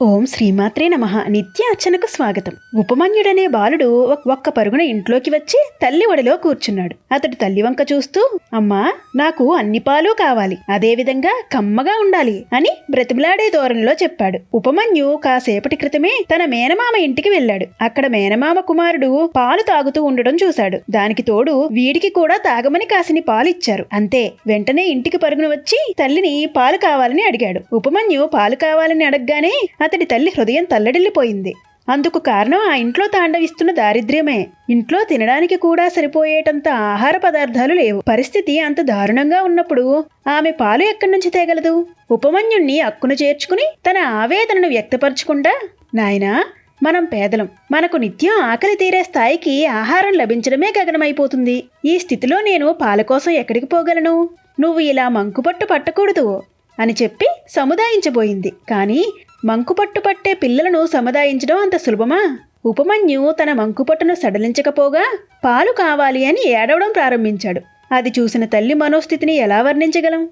ఓం శ్రీమాత్రే నమ. నిత్య అర్చనకు స్వాగతం. ఉపమన్యుడనే బాలుడు ఒక్క పరుగున ఇంట్లోకి వచ్చి తల్లి ఒడిలో కూర్చున్నాడు. అతడు తల్లి వంక చూస్తూ అమ్మా నాకు అన్ని పాలు కావాలి. అదేవిధంగా కమ్మగా ఉండాలి అని బ్రతిమలాడే ధోరణిలో చెప్పాడు. ఉపమన్యు కాసేపటి క్రితమే తన మేనమామ ఇంటికి వెళ్ళాడు. అక్కడ మేనమామ కుమారుడు పాలు తాగుతూ ఉండడం చూశాడు. దానికి తోడు వీడికి కూడా తాగమని కాసిని పాలు ఇచ్చారు అంతే వెంటనే ఇంటికి పరుగున వచ్చి తల్లిని పాలు కావాలని అడిగాడు. ఉపమన్యు పాలు కావాలని అడగగానే అతడి తల్లి హృదయం తల్లడిల్లిపోయింది. అందుకు కారణం ఆ ఇంట్లో తాండవిస్తున్న దారిద్ర్యమే. ఇంట్లో తినడానికి కూడా సరిపోయేటంత ఆహార పదార్థాలు లేవు. పరిస్థితి అంత దారుణంగా ఉన్నప్పుడు ఆమె పాలు ఎక్కడి నుంచి తేగలదు? ఉపమన్యుణ్ణి అక్కును చేర్చుకుని తన ఆవేదనను వ్యక్తపరచకుండా నాయనా మనం పేదలం. మనకు నిత్యం ఆకలి తీరే స్థాయికి ఆహారం లభించడమే గగనమైపోతుంది. ఈ స్థితిలో నేను పాల కోసం ఎక్కడికి పోగలను? నువ్వు ఇలా మంకుపట్టు పట్టకూడదు అని చెప్పి సముదాయించబోయింది. కానీ మంకుపట్టు పట్టే పిల్లలను సముదాయించడం అంత సులభమా? ఉపమన్యు తన మంకుపట్టును సడలించకపోగా పాలు కావాలి అని ఏడవడం ప్రారంభించాడు. అది చూసిన తల్లి మనోస్థితిని ఎలా వర్ణించగలం?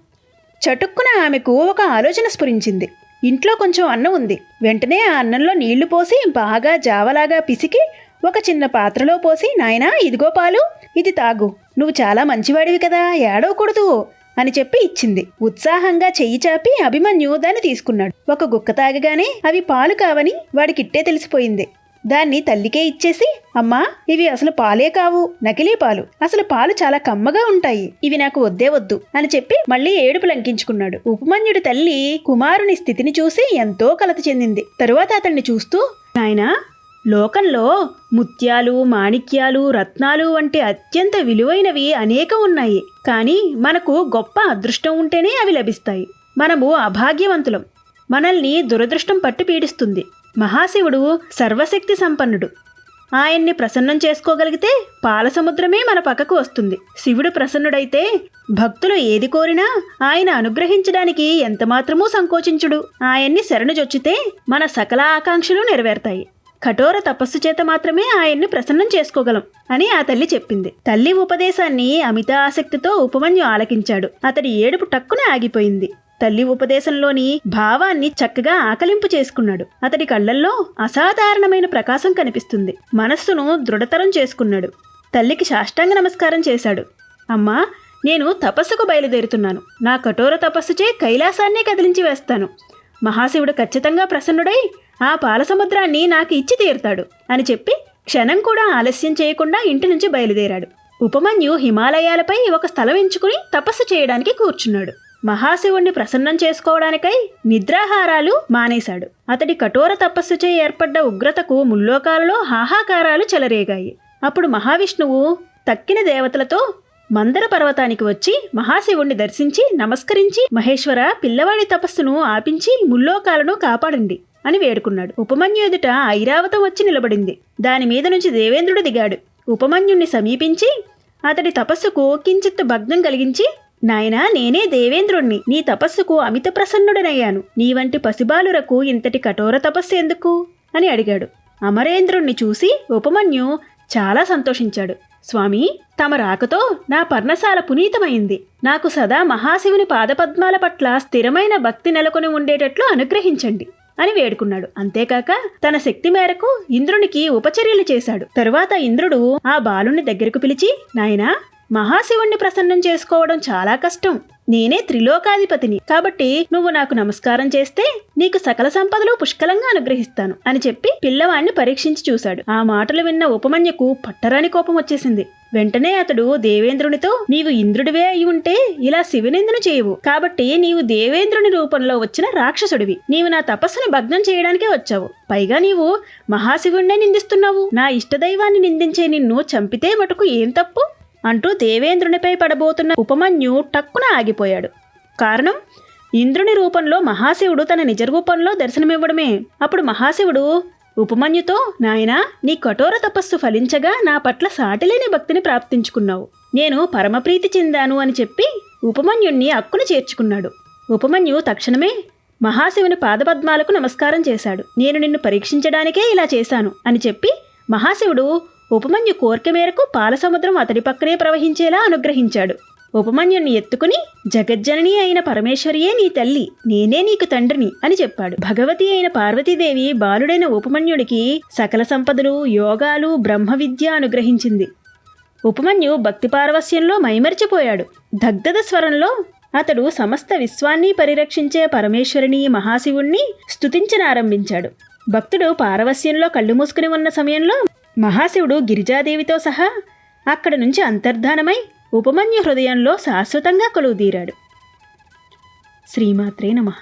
చటుక్కున ఆమెకు ఒక ఆలోచన స్ఫురించింది. ఇంట్లో కొంచెం అన్నం ఉంది. వెంటనే ఆ అన్నంలో నీళ్ళు పోసి బాగా జావలాగా పిసికి ఒక చిన్న పాత్రలో పోసి నాయనా ఇదిగో పాలు. ఇది తాగు. నువ్వు చాలా మంచివాడివి కదా. ఏడవకూడదు. అని చెప్పి ఇచ్చింది. ఉత్సాహంగా చెయ్యి చాపి అభిమన్యు దాన్ని తీసుకున్నాడు. ఒక గుక్క తాగగానే అవి పాలు కావని వాడికిట్టే తెలిసిపోయింది. దాన్ని తల్లికే ఇచ్చేసి అమ్మా ఇవి అసలు పాలే కావు నకిలీ పాలు. అసలు పాలు చాలా కమ్మగా ఉంటాయి. ఇవి నాకు వద్దే వద్దు అని చెప్పి మళ్ళీ ఏడుపు లంకించుకున్నాడు ఉపమన్యుడి తల్లి కుమారుని స్థితిని చూసి ఎంతో కలత చెందింది. తరువాత అతన్ని చూస్తూ నాయనా లోకంలో ముత్యాలు మాణిక్యాలు రత్నాలు వంటి అత్యంత విలువైనవి అనేకం ఉన్నాయి. కానీ మనకు గొప్ప అదృష్టం ఉంటేనే అవి లభిస్తాయి. మనము అభాగ్యవంతులం. మనల్ని దురదృష్టం పట్టి పీడిస్తుంది. మహాశివుడు సర్వశక్తి సంపన్నుడు. ఆయన్ని ప్రసన్నం చేసుకోగలిగితే పాలసముద్రమే మన పక్కకు వస్తుంది. శివుడు ప్రసన్నుడైతే భక్తులు ఏది కోరినా ఆయన అనుగ్రహించడానికి ఎంతమాత్రమూ సంకోచించుడు. ఆయన్ని శరణుజొచ్చితే మన సకల ఆకాంక్షలు నెరవేరుతాయి. కఠోర తపస్సు చేత మాత్రమే ఆయన్ని ప్రసన్నం చేసుకోగలం అని ఆ తల్లి చెప్పింది. తల్లి ఉపదేశాన్ని అమిత ఆసక్తితో ఉపమన్యు ఆలకించాడు. అతడి ఏడుపు టక్కున ఆగిపోయింది. తల్లి ఉపదేశంలోని భావాన్ని చక్కగా ఆకలింపు చేసుకున్నాడు. అతడి కళ్ళల్లో అసాధారణమైన ప్రకాశం కనిపిస్తుంది. మనస్సును దృఢతరం చేసుకున్నాడు. తల్లికి సాష్టాంగ నమస్కారం చేశాడు. అమ్మా నేను తపస్సుకు బయలుదేరుతున్నాను. నా కఠోర తపస్సుచే కైలాసాన్నే కదిలించి వేస్తాను. మహాశివుడు ఖచ్చితంగా ప్రసన్నుడై ఆ పాలసముద్రాన్ని నాకు ఇచ్చి తీరుతాడు అని చెప్పి క్షణం కూడా ఆలస్యం చేయకుండా ఇంటి నుంచి బయలుదేరాడు. ఉపమన్యు హిమాలయాలపై ఒక స్థలం ఎంచుకుని తపస్సు చేయడానికి కూర్చున్నాడు. మహాశివుణ్ణి ప్రసన్నం చేసుకోవడానికై నిద్రాహారాలు మానేశాడు. అతడి కఠోర తపస్సుచే ఏర్పడ్డ ఉగ్రతకు ముల్లోకాలలో హాహాకారాలు చెలరేగాయి. అప్పుడు మహావిష్ణువు తక్కిన దేవతలతో మందర పర్వతానికి వచ్చి మహాశివుణ్ణి దర్శించి నమస్కరించి మహేశ్వర పిల్లవాడి తపస్సును ఆపించి ముల్లోకాలను కాపాడండి. అని వేడుకున్నాడు. ఉపమన్యు ఎదుట ఐరావతం వచ్చి నిలబడింది. దాని మీద నుంచి దేవేంద్రుడు దిగాడు. ఉపమన్యుణ్ణి సమీపించి అతడి తపస్సుకు కించిత్తు భగ్నం కలిగించి నాయనా నేనే దేవేంద్రుణ్ణి. నీ తపస్సుకు అమిత ప్రసన్నుడనయ్యాను. నీ వంటి పసిబాలురకు ఇంతటి కఠోర తపస్సు ఎందుకు? అని అడిగాడు. అమరేంద్రుణ్ణి చూసి ఉపమన్యు చాలా సంతోషించాడు. స్వామి తమ రాకతో నా పర్ణశాల పునీతమైంది. నాకు సదా మహాశివుని పాదపద్మాల పట్ల స్థిరమైన భక్తి నెలకొని ఉండేటట్లు అనుగ్రహించండి. అని వేడుకున్నాడు. అంతేకాక తన శక్తి మేరకు ఇంద్రునికి ఉపచర్యలు చేశాడు. తరువాత ఇంద్రుడు ఆ బాలుని దగ్గరకు పిలిచి నాయనా మహాశివుణ్ణి ప్రసన్నం చేసుకోవడం చాలా కష్టం. నేనే త్రిలోకాధిపతిని. కాబట్టి నువ్వు నాకు నమస్కారం చేస్తే నీకు సకల సంపదలు పుష్కలంగా అనుగ్రహిస్తాను అని చెప్పి పిల్లవాణ్ణి పరీక్షించి చూశాడు. ఆ మాటలు విన్న ఉపమన్యకు పట్టరాని కోపం వచ్చేసింది. వెంటనే అతడు దేవేంద్రునితో నీవు ఇంద్రుడివే అయి ఉంటే ఇలా శివనిందను చేయవు. కాబట్టి నీవు దేవేంద్రుని రూపంలో వచ్చిన రాక్షసుడివి. నీవు నా తపస్సును భగ్నం చేయడానికే వచ్చావు. పైగా నీవు మహాశివుణ్ణే నిందిస్తున్నావు. నా ఇష్టదైవాన్ని నిందించే నిన్ను చంపితే మటుకు ఏం తప్పు? అంటూ దేవేంద్రునిపై పడబోతున్న ఉపమన్యు టక్కున ఆగిపోయాడు. కారణం? ఇంద్రుని రూపంలో మహాశివుడు తన నిజ రూపంలో దర్శనమివ్వడమే. అప్పుడు మహాశివుడు ఉపమన్యుతో నాయనా నీ కఠోర తపస్సు ఫలించగా నా పట్ల సాటిలేని భక్తిని ప్రాప్తించుకున్నావు. నేను పరమప్రీతి చెందాను అని చెప్పి ఉపమన్యుణ్ణి అక్కును చేర్చుకున్నాడు. ఉపమన్యు తక్షణమే మహాశివుని పాదపద్మాలకు నమస్కారం చేశాడు. నేను నిన్ను పరీక్షించడానికే ఇలా చేశాను అని చెప్పి మహాశివుడు ఉపమన్యు కోరిక మేరకు పాలసముద్రం అతడి పక్కనే ప్రవహించేలా అనుగ్రహించాడు. ఉపమన్యుణ్ణి ఎత్తుకుని జగజ్జనని అయిన పరమేశ్వరియే నీ తల్లి నేనే నీకు తండ్రిని అని చెప్పాడు. భగవతి అయిన పార్వతీదేవి బాలుడైన ఉపమన్యుడికి సకల సంపదలు యోగాలు బ్రహ్మ విద్య అనుగ్రహించింది. ఉపమన్యు భక్తి పారవస్యంలో మైమరిచిపోయాడు. దగ్ధద స్వరంలో అతడు సమస్త విశ్వాన్ని పరిరక్షించే పరమేశ్వరుని మహాశివుణ్ణి స్తుతించనారంభించాడు. భక్తుడు పారవస్యంలో కళ్ళు మూసుకుని ఉన్న సమయంలో మహాశివుడు గిరిజాదేవితో సహా అక్కడి నుంచి అంతర్ధానమై ఉపమన్యు హృదయంలో శాశ్వతంగా కొలువుదీరాడు. శ్రీమాత్రే నమః.